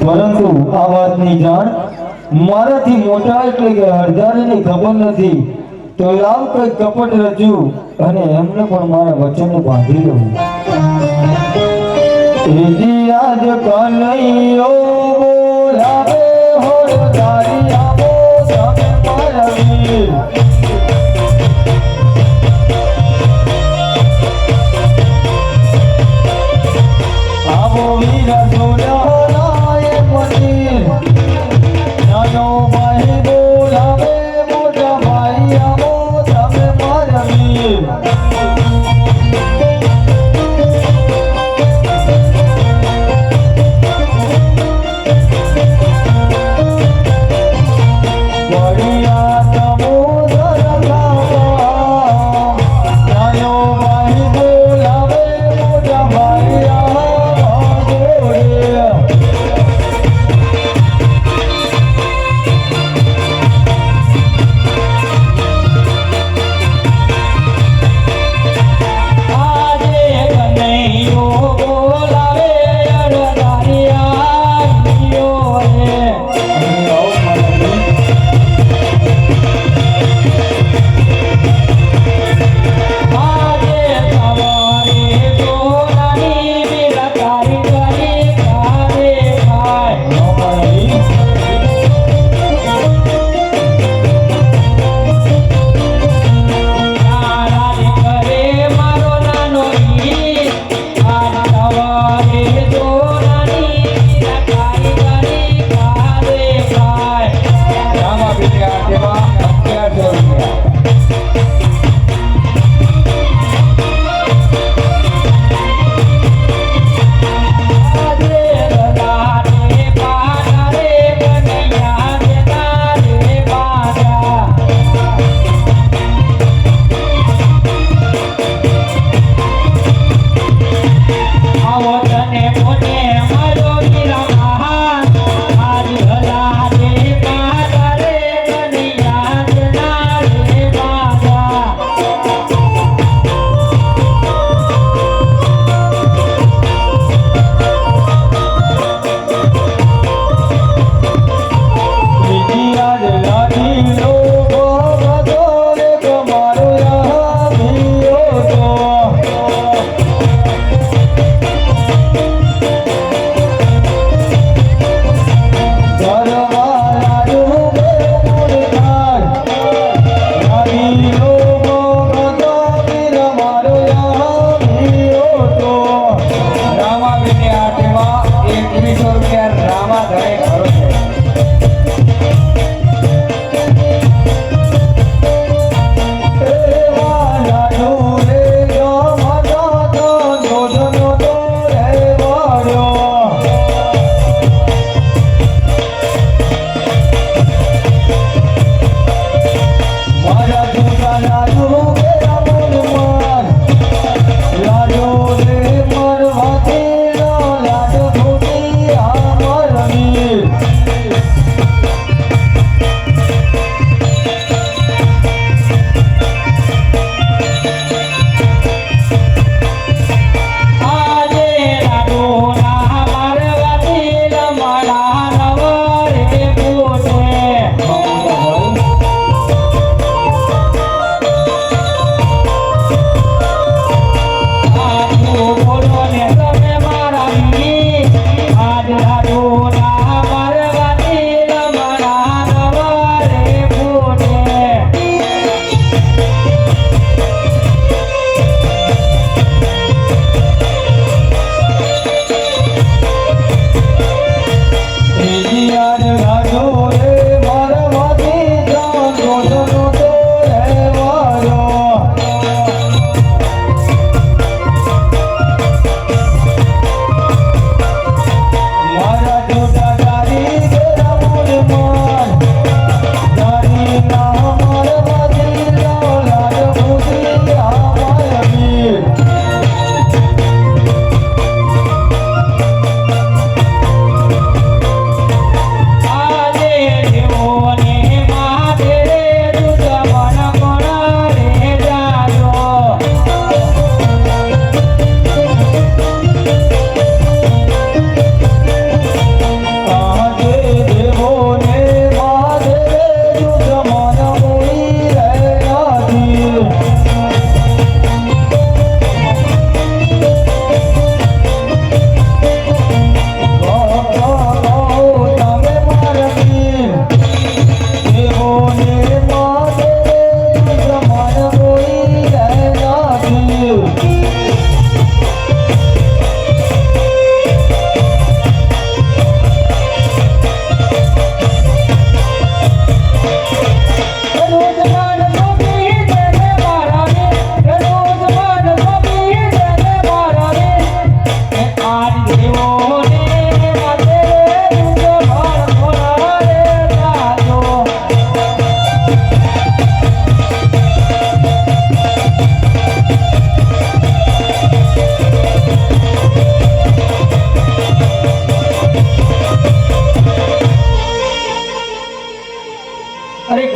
પરંતુ આ વાતની જાણ મારાથી મોટા એટલે કે હરદારીની ખબર નથી. તો લાવ કઈ કપટ રચ્યું અને એમને પણ મારા વચન બાંધી લઉં. એજી આજ કનૈયો બોલાવે હરદારી આવો તમે મારા વીર સોનારાય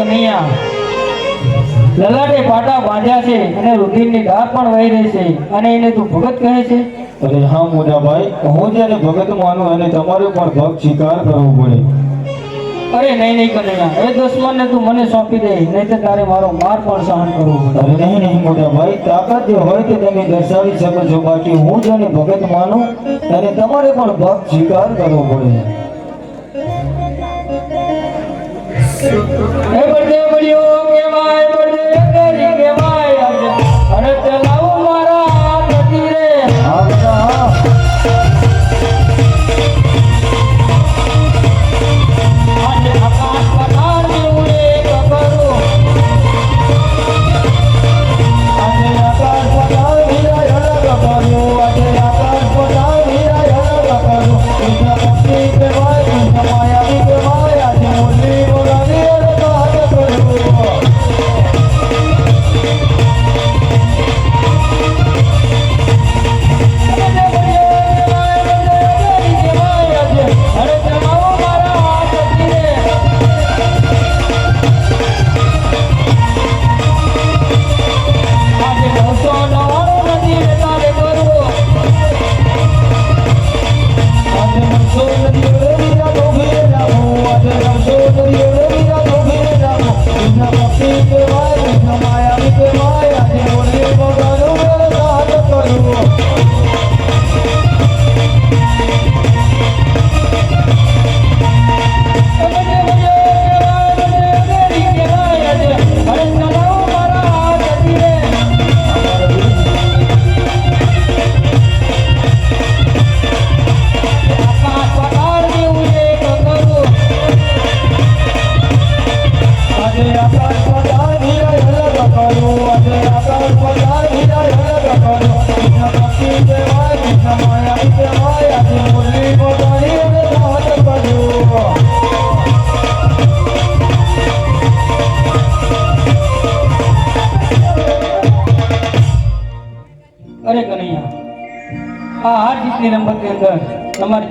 કનૈયા લલાટે પાટા બાંધ્યા છે અને રુધિરની ધાર પણ વહી રહી છે. અને એને તું ભગત કહે છે? અરે હા મોટાભાઈ હું જેને ભગત માનું અને તમારે પણ ભગ સ્વીકાર કરવો પડે. અરે નહીં નહીં કનૈયા. એ દુશ્મનને તું મને સોંપી દે નહીં તો તારે મારો માર પણ સહન કરવો પડે. અરે નહીં નહીં મોટા ભાઈ તાકાત જે હોય તે તમે દર્શાવી શકો છો. બાકી હું જેને ભગત માનું અને તમારે પણ ભક્ત સ્વીકાર કરવો પડે. બળદે બળ્યો કેવાય બળદે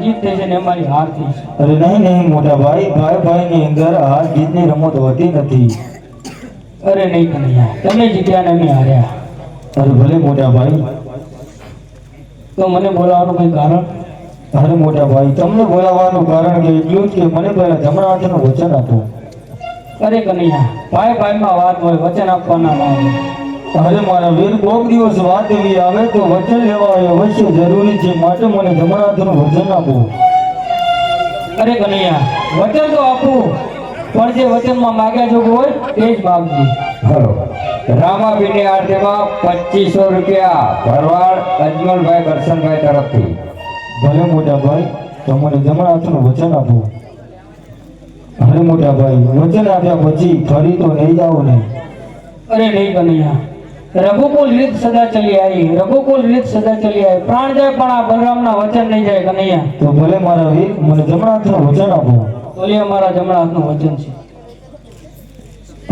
જીત થઈ છે ને અમારી હાર થઈ છે અરે નહીં નહીં મોટા ભાઈ ભાઈ ભાઈ ની અંદર હાર જીતની રમત હોતી નથી. અરે નહીં કનૈયા તમે જીત્યા ને અમે હાર્યા? અરે ભલે મોટા ભાઈ. તો મને બોલાવવાનું કોઈ કારણ? અરે મોટા ભાઈ તમને બોલાવવાનું કારણ કે એટલું જ કે મને પહેલા જમણા હાથનું વચન આપો. અરે કનૈયા ભાઈ ભાઈમાં વાત હોય વચન આપવાના ના હોય. અરે મારા વીર કોક દિવસ વાત એવી આવે તો વચન લેવા એ અવશ્ય જરૂરી છે. માટે મને જમણા નું વચન આપો. અરે કનૈયા વચન તો આપું. પણ જે વચનમાં માગ્યા જોગું હોય તે જ માગજે. હલો. રામાબીની આરતીમાં પચીસો રૂપિયા. ભરવાડ અજમલભાઈ કરશનભાઈ તરફથી. ભલે મોટા ભાઈ તો મને જમણા નું વચન આપો. અરે મોટા ભાઈ વચન આપ્યા પછી ફરી તો નહીં જાઓ ને. અરે નહીં કનૈયા રઘુકુલ રીત સદા ચલી આવી રઘુકુલ રીત સદા ચલી આવી. પ્રાણ જાય પણ આ બલરામના વચન નહીં જાય કનૈયા તો ભલે મારા વીર મને જમણા હાથનું વચન આપો. તો મારા જમણા હાથનું વચન છે.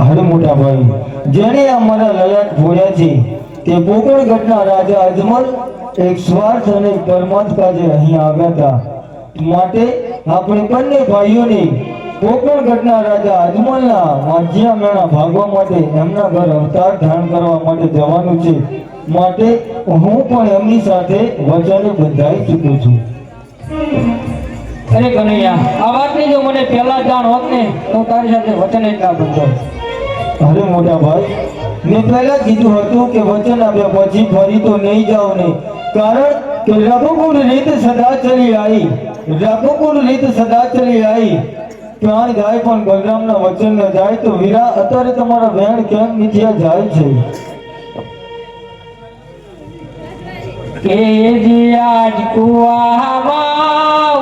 હરે મોટા ભાઈ જેણે અમારા લલાટ ભોજા છે તે પોકળગઢના રાજા અજમલ એક સ્વાર્થ અને પરમાત્મા જે અહીં આવ્યા હતા. માટે આપણે બંને ભાઈઓને પોકળગઢના રાજા અજમલના માજ્યા મેળા ભાગવા માટે એમના ઘર અવતાર ધારણ કરવા માટે જવાનું છે. માટે હું પણ એમની સાથે વચને બંધાઈ ચૂક્યો છું. અરે કનૈયા આ વાતની જો મને પહેલા જાણ હોત ને તો તારી સાથે વચને જ ના બંધાય અરે મોટા ભાઈ મેં પહેલા કીધું હતું કે વચન આપ્યા પછી ફરી તો નહીં જાઓ ને. કારણ કે રઘુકુળ રીત સદા ચલી આવી રઘુકુળ રીત સદા ચલી આવી પ્રાણ જાય પણ બલરામના વચન ન જાય તો વીરા અત્યારે તમારા વેણ કેમ નીચે જાય છે? કે જી આજ કુવામાં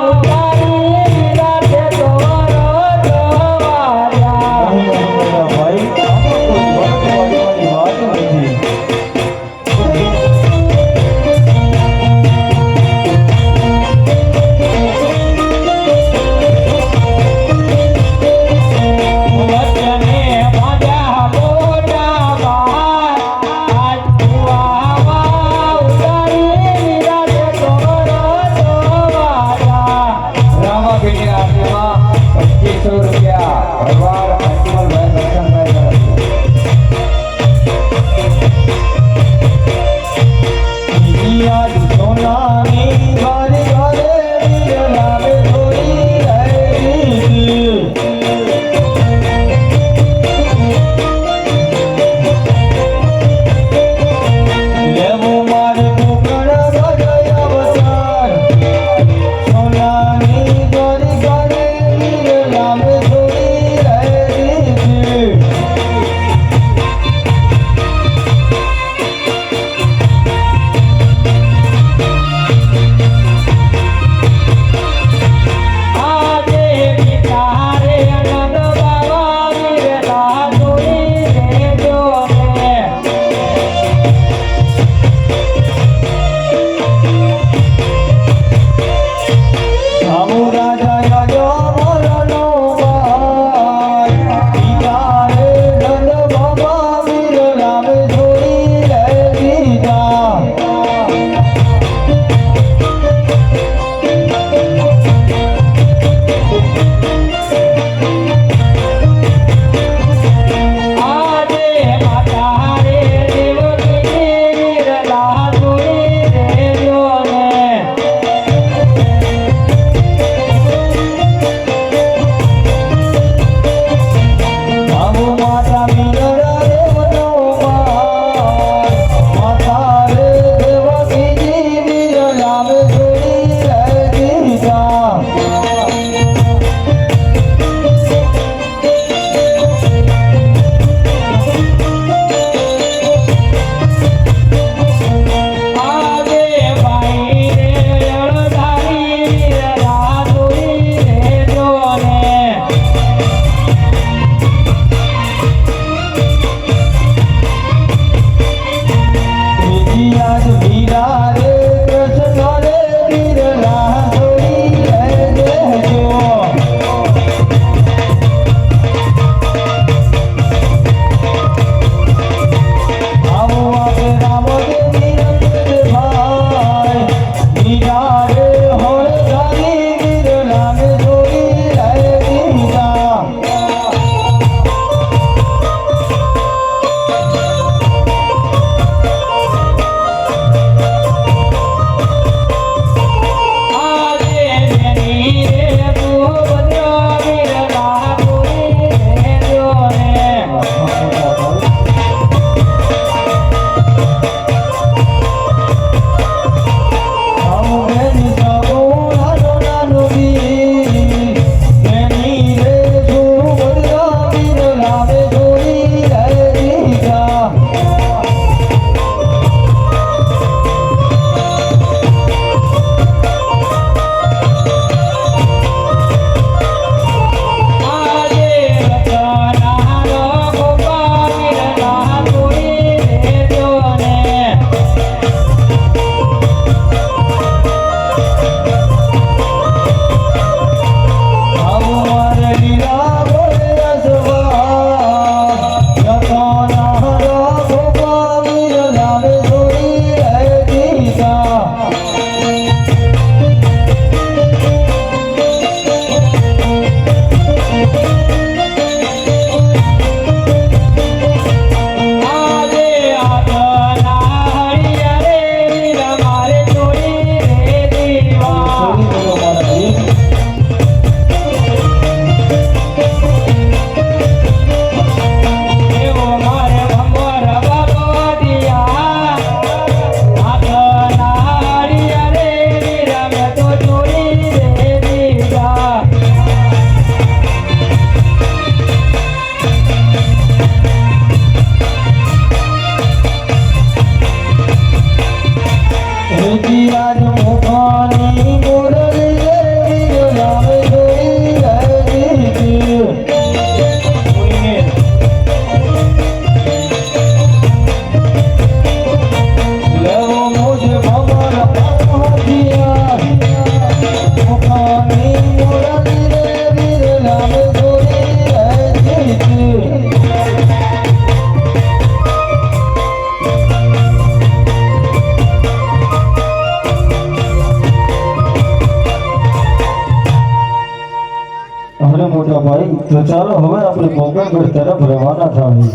મોટા ભાઈ તો ચાલો હવે આપણે કોકણગઢ તરફ રવાના થાય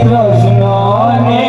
કૃષ્ણ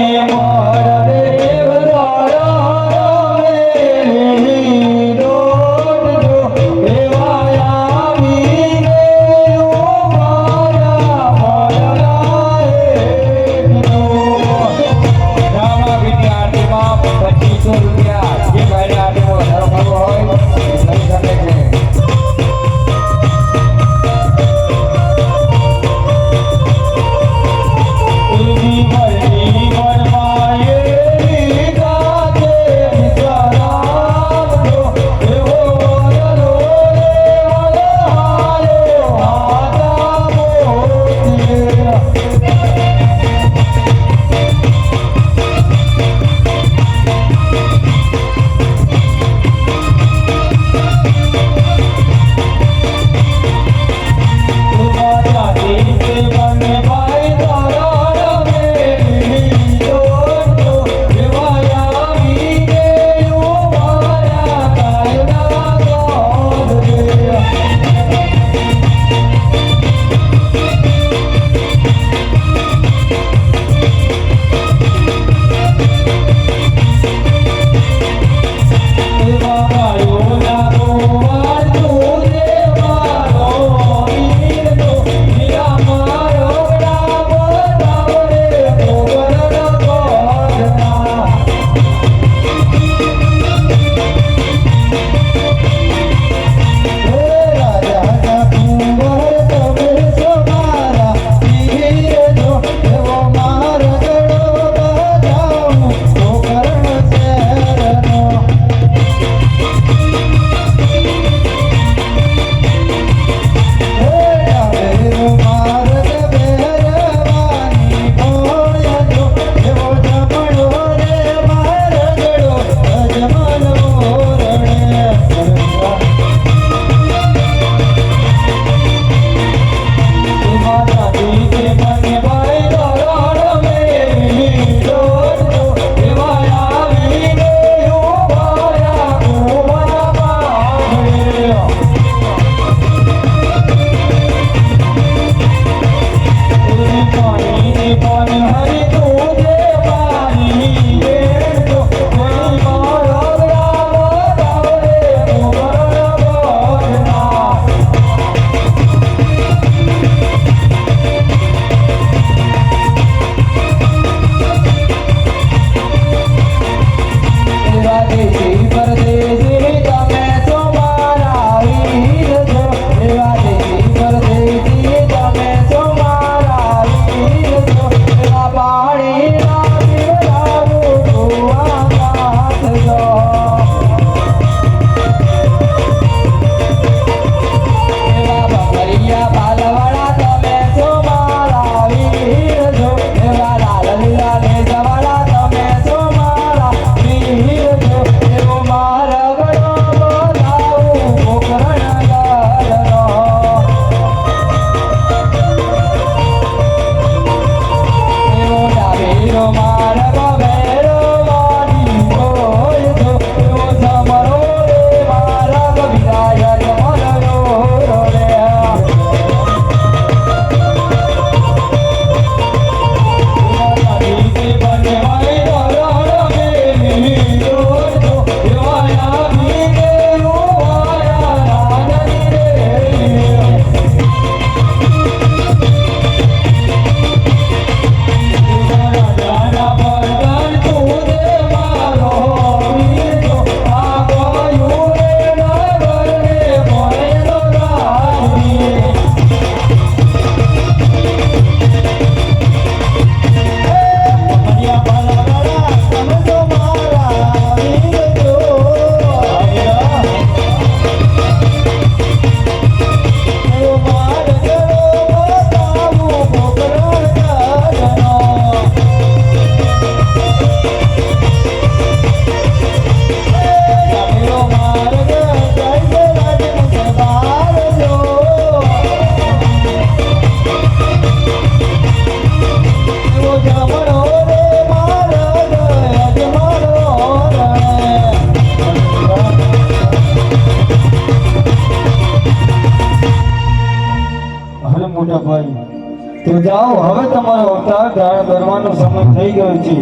આવી ગયો છું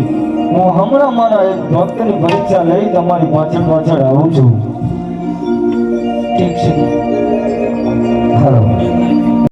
હું હમણાં મારા એક ભક્તની પરીક્ષા લઈ તમારી પાછળ પાછળ આવું છું. ઠીક છે. હાલો